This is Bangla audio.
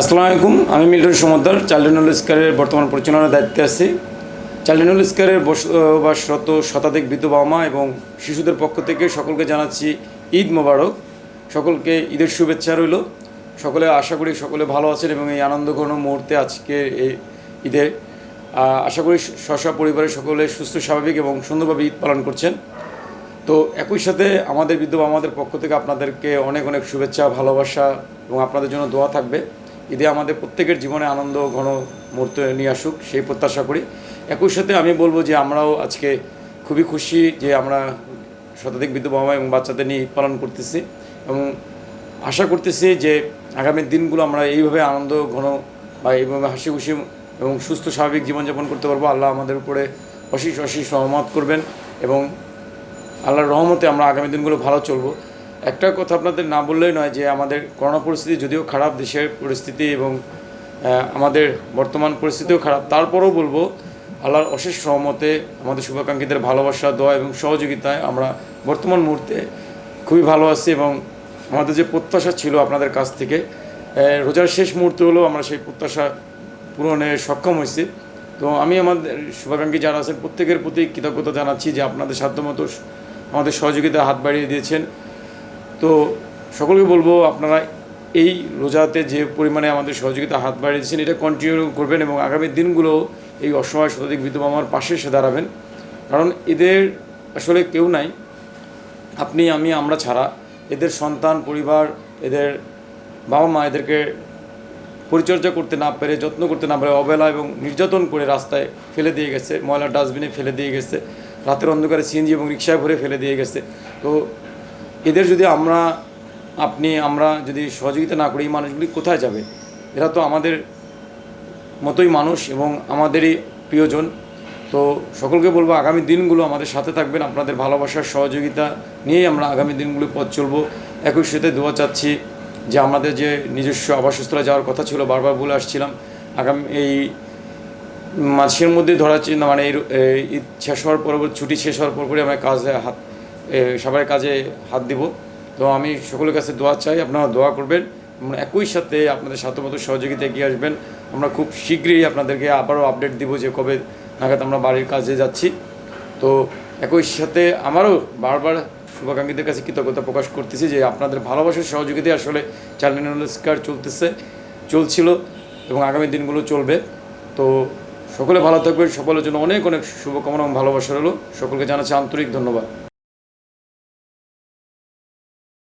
আসসালামু আলাইকুম, আমি মিল্টন সমদ্দার চাইল্ড স্কারের বর্তমান পরিচালনার দায়িত্বে আছি। চাইল্ড স্কারের বসবাসরত শতাধিক বৃদ্ধ বাবা মা এবং শিশুদের পক্ষ থেকে সকলকে জানাচ্ছি ঈদ মোবারক। সকলকে ঈদের শুভেচ্ছা রইল। সকলে আশা করি সকলে ভালো আছেন এবং এই আনন্দঘন মুহূর্তে আজকে এই ঈদে আশা করি স্ব পরিবারের সকলে সুস্থ, স্বাভাবিক এবং সুন্দরভাবে ঈদ পালন করছেন। তো একই সাথে আমাদের বিদ্যুৎ আমাদের পক্ষ থেকে আপনাদেরকে অনেক অনেক শুভেচ্ছা, ভালোবাসা এবং আপনাদের জন্য দোয়া থাকবে। ঈদে আমাদের প্রত্যেকের জীবনে আনন্দ, ঘন মুহূর্ত নিয়ে আসুক, সেই প্রত্যাশা করি। একই সাথে আমি বলব যে আমরাও আজকে খুবই খুশি যে আমরা শতাধিক বিদ্যুৎ বাবা এবং বাচ্চাদের নিয়ে ঈদ পালন করতেছি এবং আশা করতেছি যে আগামী দিনগুলো আমরা এইভাবে আনন্দ, ঘন বা এইভাবে হাসি খুশি এবং সুস্থ স্বাভাবিক জীবনযাপন করতে পারব। আল্লাহ আমাদের উপরে অশেষ অশেষ সহমত করবেন এবং আল্লাহর রহমতে আমরা আগামী দিনগুলো ভালো চলবো। একটা কথা আপনাদের না বললেই নয় যে আমাদের করোনা পরিস্থিতি যদিও খারাপ, দেশের পরিস্থিতি এবং আমাদের বর্তমান পরিস্থিতিও খারাপ, তারপরেও বলব আল্লাহর অশেষ সহমতে আমাদের শুভাকাঙ্ক্ষীদের ভালোবাসা, দোয়া এবং সহযোগিতায় আমরা বর্তমান মুহূর্তে খুবই ভালো আছি এবং আমাদের যে প্রত্যাশা ছিল আপনাদের কাছ থেকে রোজার শেষ মুহূর্তে হলেও আমরা সেই প্রত্যাশা পূরণে সক্ষম হয়েছি। তো আমি আমাদের শুভাকাঙ্ক্ষী যারা আছেন, প্রত্যেকের প্রতি কৃতজ্ঞতা জানাচ্ছি যে আপনাদের সাধ্যমতো আমাদের সহযোগিতা হাত বাড়িয়ে দিয়েছেন। তো সকলকে বলব, আপনারা এই রোজাতে যে পরিমাণে আমাদের সহযোগিতা হাত বাড়িয়ে দিয়েছেন, এটা কন্টিনিউ করবেন এবং আগামী দিনগুলো এই অসহায় শতাধিক বিধবা আমার পাশে এসে দাঁড়াবেন। কারণ এদের আসলে কেউ নাই। আপনি, আমি, আমরা ছাড়া এদের সন্তান, পরিবার, এদের বাবা মা এদেরকে পরিচর্যা করতে না পেরে, যত্ন করতে না পারে অবহেলা এবং নির্যাতন করে রাস্তায় ফেলে দিয়ে গেছে, ময়লা ডাস্টবিনে ফেলে দিয়ে গেছে, রাতের অন্ধকারে সিএনজি এবং রিক্সায় ভরে ফেলে দিয়ে গেছে। তো এদের যদি আমরা, আপনি, আমরা যদি সহযোগিতা না করি, এই মানুষগুলি কোথায় যাবে? এরা তো আমাদের মতোই মানুষ এবং আমাদেরই প্রিয়জন। তো সকলকে বলব, আগামী দিনগুলো আমাদের সাথে থাকবেন। আপনাদের ভালোবাসার সহযোগিতা নিয়েই আমরা আগামী দিনগুলো পথ চলবো। একই সাথে দোয়া চাচ্ছি যে আমাদের যে নিজস্ব আবাসস্থলে যাওয়ার কথা ছিল, বারবার বলে আসছিলাম। আগামী, এই মাসের মধ্যে ধরা চিন্তা মানে এই শেষ হওয়ার পর ছুটি শেষ হওয়ার পর পরে আমরা কাজে হাত সবার কাজে হাত দিব। তো আমি সকলের কাছে দোয়া চাই, আপনারা দোয়া করবেন। একই সাথে আপনাদের সাধ্যমতো সহযোগিতা এগিয়ে আসবেন। আমরা খুব শীঘ্রই আপনাদেরকে আবারও আপডেট দিব যে কবে নাগাদ আমরা বাড়ির কাজে যাচ্ছি। তো একই সাথে আমারও বারবার শুভাকাঙ্ক্ষীদের কাছে কৃতজ্ঞতা প্রকাশ করতেছি যে আপনাদের ভালোবাসার সহযোগিতায় আসলে চ্যানেল চলতেছে, চলছিল এবং আগামী দিনগুলো চলবে। তো সকলে ভালো থাকবেন, সকলের জন্য অনেক অনেক শুভকামনা এবং ভালোবাসা রইল। সকলকে জানাচ্ছি আন্তরিক ধন্যবাদ।